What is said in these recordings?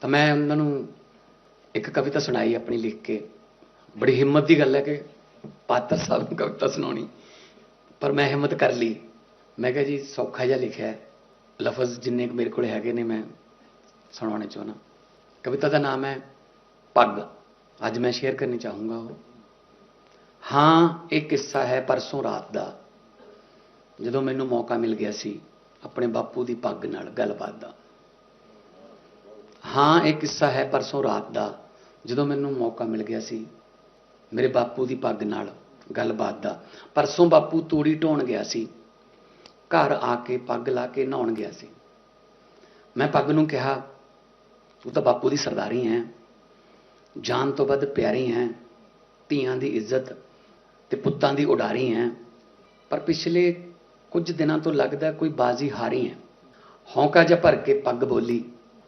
ਤਾਂ ਮੈਂ ਉਹਨਾਂ ਨੂੰ ਇੱਕ ਕਵਿਤਾ ਸੁਣਾਈ ਆਪਣੀ ਲਿਖ ਕੇ। ਬੜੀ ਹਿੰਮਤ ਦੀ ਗੱਲ ਹੈ ਕਿ ਪਾਤਰ ਸਾਹਿਬ ਨੂੰ ਕਵਿਤਾ ਸੁਣਾਉਣੀ। ਪਰ ਮੈਂ ਹਿੰਮਤ ਕਰ ਲਈ। ਮੈਂ ਕਿਹਾ ਜੀ, ਸੌਖਾ ਜਿਹਾ ਲਿਖਿਆ ਲਫ਼ਜ਼ ਜਿੰਨੇ ਕੁ ਮੇਰੇ ਕੋਲ ਹੈਗੇ ਨੇ, ਮੈਂ ਸੁਣਾਉਣੇ ਚਾਹੁੰਦਾ। ਕਵਿਤਾ ਦਾ ਨਾਮ ਹੈ ਪੱਗ। ਅੱਜ ਮੈਂ ਸ਼ੇਅਰ ਕਰਨੀ ਚਾਹੂੰਗਾ ਉਹ। ਹਾਂ, ਇਹ ਕਿੱਸਾ ਹੈ ਪਰਸੋਂ ਰਾਤ ਦਾ। ਜਦੋਂ ਮੈਨੂੰ ਮੌਕਾ ਮਿਲ ਗਿਆ ਸੀ, ਆਪਣੇ ਬਾਪੂ ਦੀ ਪੱਗ ਨਾਲ ਗੱਲਬਾਤ ਦਾ। ਹਾਂ ਇਹ ਕਿੱਸਾ ਹੈ ਪਰਸੋਂ ਰਾਤ ਦਾ, ਜਦੋਂ ਮੈਨੂੰ ਮੌਕਾ ਮਿਲ ਗਿਆ ਸੀ ਮੇਰੇ ਬਾਪੂ ਦੀ ਪੱਗ ਨਾਲ ਗੱਲਬਾਤ ਦਾ। ਪਰਸੋਂ ਬਾਪੂ ਤੂੜੀ ਢੋਣ ਗਿਆ ਸੀ, ਘਰ ਆ ਕੇ ਪੱਗ ਲਾ ਕੇ ਨਹਾਉਣ ਗਿਆ ਸੀ। ਮੈਂ ਪੱਗ ਨੂੰ ਕਿਹਾ, ਤੂੰ ਤਾਂ ਬਾਪੂ ਦੀ ਸਰਦਾਰੀ ਹੈ, ਜਾਨ ਤੋਂ ਵੱਧ ਪਿਆਰੀ ਹੈ, ਧੀਆਂ ਦੀ ਇੱਜ਼ਤ ਤੇ ਪੁੱਤਾਂ ਦੀ ਉਡਾਰੀ ਹੈ, ਪਰ ਪਿਛਲੇ ਕੁਝ ਦਿਨਾਂ ਤੋਂ ਲੱਗਦਾ ਕੋਈ ਬਾਜ਼ੀ ਹਾਰੀ ਹੈ। ਹੌਂਕਾ ਜਿਹਾ ਭਰ ਕੇ ਪੱਗ ਬੋਲੀ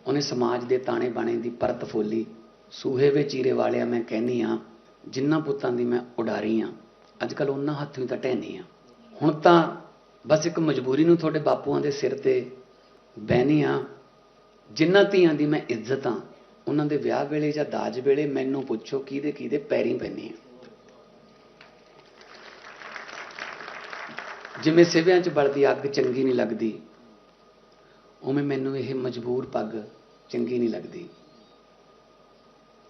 ਉਹਨੇ ਸਮਾਜ ਦੇ ਤਾਣੇ ਬਾਣੇ ਦੀ ਪਰਤ ਫੋਲੀ, ਸੂਹੇ ਵੇ ਚੀਰੇ ਵਾਲਿਆ ਮੈਂ ਕਹਿਨੀ ਆ, ਜਿੰਨਾ ਪੁੱਤਾਂ ਦੀ ਮੈਂ ਉਡਾਰੀ ਆ ਅੱਜ ਕੱਲ ਉਹਨਾਂ ਹੱਥੋਂ ਵੀ ਤਾਂ ਢਹਿਨੀ ਆ। ਹੁਣ ਤਾਂ ਬਸ ਇੱਕ ਮਜਬੂਰੀ ਨੂੰ ਤੁਹਾਡੇ ਬਾਪੂਆਂ ਦੇ ਸਿਰ ਤੇ ਬਹਿਨੀ ਆ, ਜਿੰਨਾ ਧੀਆਂ ਦੀ ਮੈਂ ਇੱਜ਼ਤ ਆ, ਉਹਨਾਂ ਦੇ ਵਿਆਹ ਵੇਲੇ ਜਾਂ ਦਾਜ ਵੇਲੇ ਮੈਨੂੰ ਪੁੱਛੋ ਕਿਹਦੇ ਕਿਹਦੇ ਪੈਰੀਂ ਪੈਣੀ ਆ। ਜਿਵੇਂ ਸਿਵਿਆਂ 'ਚ ਬਲਦੀ ਅੱਗ ਚੰਗੀ ਨਹੀਂ ਲੱਗਦੀ, ਉਵੇਂ ਮੈਨੂੰ ਇਹ ਮਜਬੂਰ ਪੱਗ ਚੰਗੀ ਨਹੀਂ ਲੱਗਦੀ।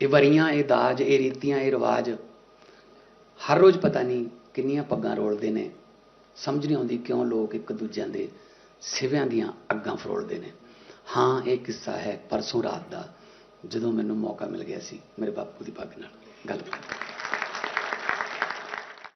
ਇਹ ਵਰੀਆਂ, ਇਹ ਦਾਜ, ਇਹ ਰੀਤੀਆਂ, ਇਹ ਰਿਵਾਜ ਹਰ ਰੋਜ਼ ਪਤਾ ਨਹੀਂ ਕਿੰਨੀਆਂ ਪੱਗਾਂ ਰੋਲਦੇ ਨੇ। ਸਮਝ ਨਹੀਂ ਆਉਂਦੀ ਕਿਉਂ ਲੋਕ ਇੱਕ ਦੂਜਿਆਂ ਦੇ ਸਿਵਿਆਂ ਦੀਆਂ ਅੱਗਾਂ ਫਰੋਲਦੇ ਨੇ। ਹਾਂ, ਇਹ ਕਿੱਸਾ ਹੈ ਪਰਸੋਂ ਰਾਤ ਦਾ ਜਦੋਂ ਮੈਨੂੰ ਮੌਕਾ ਮਿਲ ਗਿਆ ਸੀ ਮੇਰੇ ਬਾਪੂ ਦੀ ਪੱਗ ਨਾਲ। ਗੱਲ